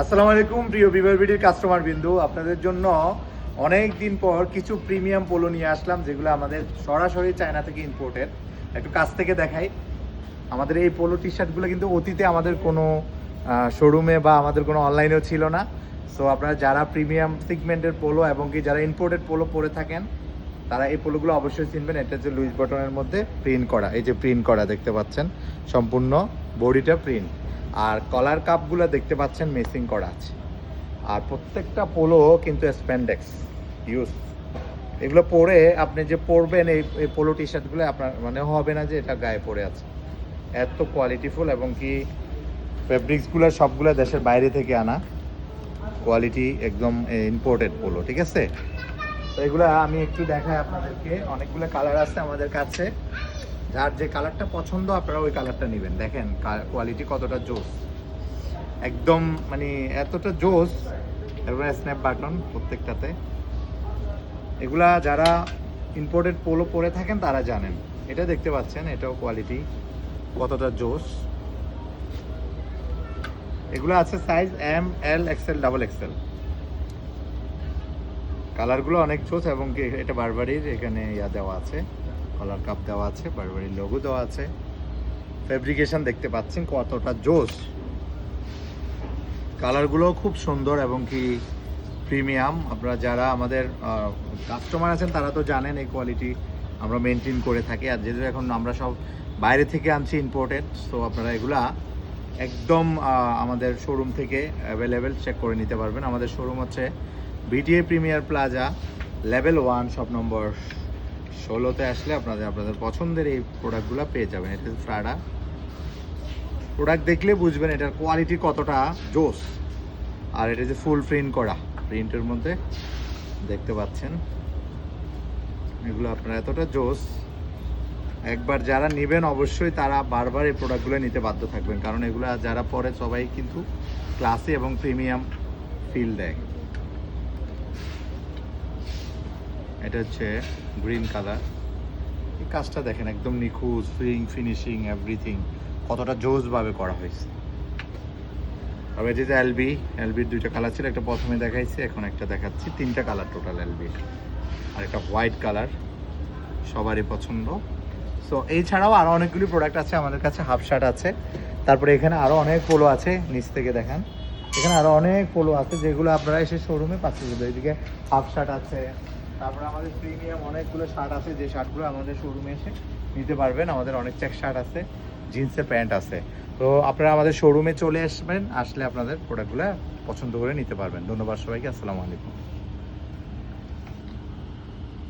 আসসালামু আলাইকুম, প্রিয় বিবার বিডির কাস্টমার বিন্দু। আপনাদের জন্য অনেক দিন পর কিছু প্রিমিয়াম পোলো নিয়ে আসলাম, যেগুলো আমাদের সরাসরি চায়না থেকে ইম্পোর্টেড একটু কাছ থেকে দেখাই। আমাদের এই পোলো টি শার্টগুলো কিন্তু অতীতে আমাদের কোনো শোরুমে বা আমাদের কোনো অনলাইনেও ছিল না। সো আপনারা যারা প্রিমিয়াম সিগমেন্টের পোলো এবং কি যারা ইম্পোর্টেড পোলো পরে থাকেন, তারা এই পোলোগুলো অবশ্যই চিনবেন। এটা হচ্ছে লুইস বটনের মধ্যে প্রিন্ট করা। এই যে প্রিন্ট করা দেখতে পাচ্ছেন, সম্পূর্ণ বডিটা প্রিন্ট আর কলার কাপগুলো দেখতে পাচ্ছেন মেসিং করা আছে। আর প্রত্যেকটা পোলো কিন্তু স্প্যান্ডেক্স ইউজ এগুলো পরে আপনি যে পরবেন এই এই পোলো টি শার্টগুলো আপনার মানে হবে না যে এটা গায়ে পরে আছে। এত কোয়ালিটিফুল এবং কি ফেব্রিক্সগুলো সবগুলো দেশের বাইরে থেকে আনা। কোয়ালিটি একদম ইম্পোর্টেড পোলো, ঠিক আছে? তো এগুলো আমি একটু দেখাই আপনাদেরকে। অনেকগুলো কালার আছে আমাদের কাছে। যার যে কালারটা পছন্দ, আপনারা ওই কালারটা নেবেন। দেখেন কোয়ালিটি কতটা জোস। একদম মানে এতটা জোস এবার স্ন্যাপ বাটন প্রত্যেকটাতে। এগুলা যারা ইম্পোর্টেড পোলো পরে থাকেন, তারা জানেন। এটা দেখতে পাচ্ছেন, এটাও কোয়ালিটি কতটা জোস। এগুলো আছে size M L XL double XL কালারগুলো অনেক জোস এবং এটা বারবারির এখানে ইয়া দেওয়া আছে। কলার কাপ দেওয়া আছে বারবারির লোগো দেওয়া আছে। ফেব্রিকেশন দেখতে পাচ্ছেন কতটা জোস কালারগুলো খুব সুন্দর এবং কি প্রিমিয়াম আপনারা যারা আমাদের কাস্টমার আছেন, তারা তো জানেন এই কোয়ালিটি আমরা মেনটেন করে থাকি। আর যেহেতু এখন আমরা সব বাইরে থেকে আনছি ইম্পোর্টেড সো আপনারা এগুলা একদম আমাদের শোরুম থেকে অ্যাভেলেবেল চেক করে নিতে পারবেন। আমাদের শোরুম হচ্ছে BTA premier plaza level one shop number ষোলোতে আসলে আপনাদের আপনাদের পছন্দের এই প্রোডাক্টগুলো পেয়ে যাবেন। এটা হচ্ছে ফ্রাডা প্রোডাক্ট দেখলে বুঝবেন এটার কোয়ালিটি কতটা জোস। আর এটা যে ফুল প্রিন্ট করা প্রিন্টের মধ্যে দেখতে পাচ্ছেন। এগুলো আপনারা এতটা জোস। একবার যারা নেবেন অবশ্যই তারা বারবার এই প্রোডাক্টগুলো নিতে বাধ্য থাকবেন। কারণ এগুলো যারা পরে সবাই কিন্তু ক্লাসি এবং প্রিমিয়াম ফিল দেয়। এটা হচ্ছে গ্রিন কালার। এই কাজটা দেখেন, একদম নিখুঁত ফিং ফিনিশিং এভরিথিং কতটা জোসভাবে করা হয়েছে। তবে যেটা এলবি এলবির দুইটা কালার ছিল, একটা প্রথমে দেখাইছি, এখন একটা দেখাচ্ছি। তিনটা কালার টোটাল এলবির আর একটা হোয়াইট কালার, সবারই পছন্দ। সো এই ছাড়াও আরও অনেকগুলি প্রোডাক্ট আছে আমাদের কাছে হাফ শার্ট আছে। তারপরে এখানে আরও অনেক পোলো আছে, নিচ থেকে দেখেন। এখানে আরও অনেক পোলো আছে, যেগুলো আপনারা এসে শোরুমে পাচ্ছে এদিকে হাফ শার্ট আছে তারপরে আমাদের প্রিমিয়াম অনেকগুলো শার্ট আছে, যে শার্টগুলো আমাদের শোরুমে এসে নিতে পারবেন। আমাদের অনেক চেক শার্ট আছে জিন্সের প্যান্ট আছে। তো আপনারা আমাদের শোরুমে চলে আসবেন, আসলে আপনাদের প্রোডাক্টগুলো পছন্দ করে নিতে পারবেন। ধন্যবাদ সবাইকে, আসসালামু আলাইকুম।